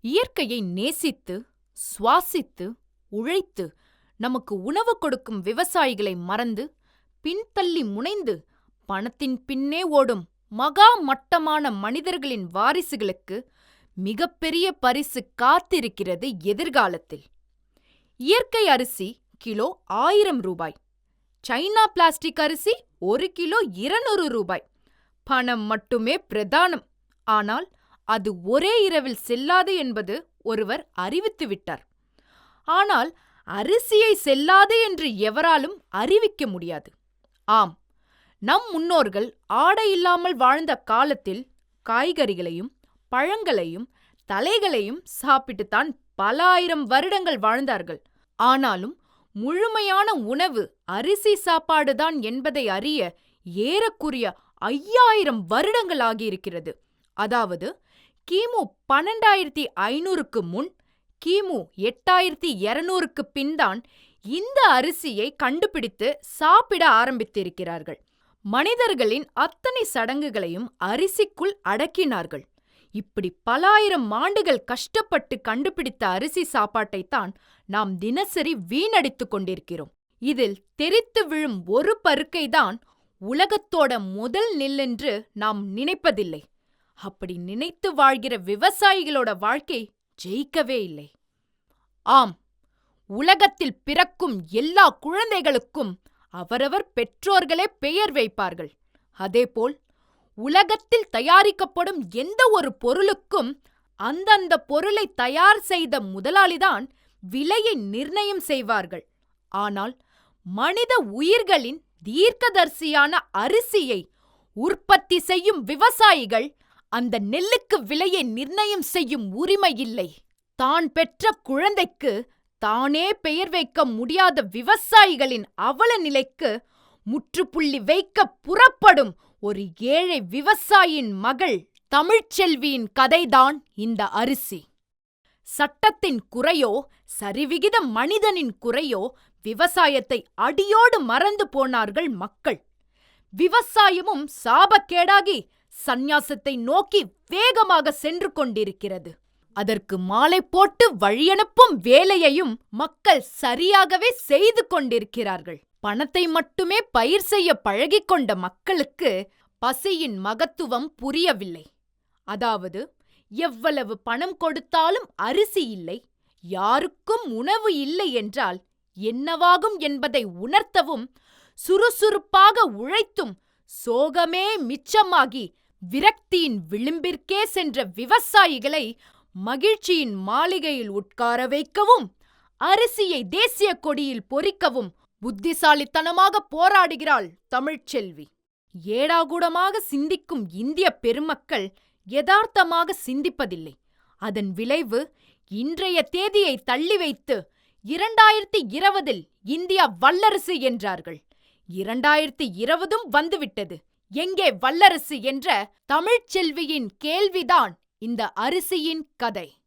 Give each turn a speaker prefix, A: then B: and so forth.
A: இயற்கையை நேசித்து சுவாசித்து உழைத்து நமக்கு உணவு கொடுக்கும் விவசாயிகளை மறந்து பின்தள்ளி முனைந்து பணத்தின் பின்னே ஓடும் மகா மட்டமான மனிதர்களின் வாரிசுகளுக்கு மிகப்பெரிய பரிசு காத்திருக்கிறது எதிர்காலத்தில். இயற்கை அரிசி கிலோ ஆயிரம் ரூபாய். சைனா பிளாஸ்டிக் அரிசி ஒரு கிலோ இருநூறு ரூபாய். பணம் மட்டுமே பிரதானம். ஆனால் அது ஒரே இரவில் செல்லாது என்பது ஒருவர் அறிவித்துவிட்டார் ஆனால் அரிசியை செல்லாது என்று எவராலும் அறிவிக்க முடியாது. ஆம் நம் முன்னோர்கள் ஆடை இல்லாமல் வாழ்ந்த காலத்தில் காய்கறிகளையும் பழங்களையும் தலைகளையும் சாப்பிட்டுத்தான் பல ஆயிரம் வருடங்கள் வாழ்ந்தார்கள். ஆனாலும் முழுமையான உணவு அரிசி சாப்பாடுதான் என்பதை அறிய ஏறக்குறைய ஐயாயிரம் வருடங்கள் ஆகியிருக்கிறது. அதாவது கிமு பன்னெண்டாயிரத்தி ஐநூறுக்கு முன் கிமு எட்டாயிரத்தி இருநூறுக்கு பின்தான் இந்த அரிசியை கண்டுபிடித்து சாப்பிட ஆரம்பித்திருக்கிறார்கள். மனிதர்களின் அத்தனை சடங்குகளையும் அரிசிக்குள் அடக்கினார்கள். இப்படி பலாயிரம் ஆண்டுகள் கஷ்டப்பட்டு கண்டுபிடித்த அரிசி சாப்பாட்டைத்தான் நாம் தினசரி வீணடித்துக் கொண்டிருக்கிறோம். இதில் தெரித்து விழும் ஒரு பருக்கைதான் உலகத்தோட முதல் நெல்லென்று நாம் நினைப்பதில்லை. அப்படி நினைத்து வாழ்கிற விவசாயிகளோட வாழ்க்கை ஜெயிக்கவே இல்லை. ஆம் உலகத்தில் பிறக்கும் எல்லா குழந்தைகளுக்கும் அவரவர் பெற்றோர்களே பெயர் வைப்பார்கள். அதேபோல் உலகத்தில் தயாரிக்கப்படும் எந்த ஒரு பொருளுக்கும் அந்தந்த பொருளை தயார் செய்த முதலாளிதான் விலையை நிர்ணயம் செய்வார்கள். ஆனால் மனித உயிர்களின் தீர்க்கதர்சியான அரிசியை உற்பத்தி செய்யும் விவசாயிகள் அந்த நெல்லுக்கு விலையை நிர்ணயம் செய்யும் உரிமை இல்லை. தான் பெற்ற குழந்தைக்கு தானே பெயர் வைக்க முடியாத விவசாயிகளின் அவல நிலைக்கு முற்றுப்புள்ளி வைக்க புறப்படும் ஒரு ஏழை விவசாயியின் மகள் தமிழ்ச்செல்வியின் கதைதான் இந்த அரிசி. சட்டத்தின் குறையோ சரிவிகித மனிதனின் குறையோ விவசாயத்தை அடியோடு மறந்து போனார்கள் மக்கள். விவசாயமும் சாபக்கேடாகி சந்நியாசத்தை நோக்கி வேகமாக சென்று கொண்டிருக்கிறது. அதற்கு மாலை போட்டு வழியனுப்பும் வேலையையும் மக்கள் சரியாகவே செய்து கொண்டிருக்கிறார்கள். பணத்தை மட்டுமே பயிர் செய்ய பழகிக்கொண்ட மக்களுக்கு பசியின் மகத்துவம் புரியவில்லை. அதாவது எவ்வளவு பணம் கொடுத்தாலும் அரிசி இல்லை யாருக்கும் உணவு இல்லை என்றால் என்னவாகும் என்பதை உணர்த்தவும் சுறுசுறுப்பாக உழைத்தும் சோகமே மிச்சமாகி விரக்தியின் விளிம்பிற்கே சென்ற விவசாயிகளை மகிழ்ச்சியின் மாளிகையில் உட்கார வைக்கவும் அரிசியை தேசிய கொடியில் பொறிக்கவும் புத்திசாலித்தனமாக போராடுகிறாள் தமிழ்ச்செல்வி ஏடாகூடமாக சிந்திக்கும் இந்திய பெருமக்கள் யதார்த்தமாக சிந்திப்பதில்லை. அதன் விளைவு இன்றைய தேதியை தள்ளி வைத்து இரண்டாயிரத்தி இருபதில் இந்தியா வல்லரசு என்றார்கள். இரண்டாயிரத்தி இருபதும் வந்துவிட்டது. எங்கே வல்லரசு என்ற தமிழ்ச்செல்வியின் கேள்விதான் இந்த அரிசியின் கதை.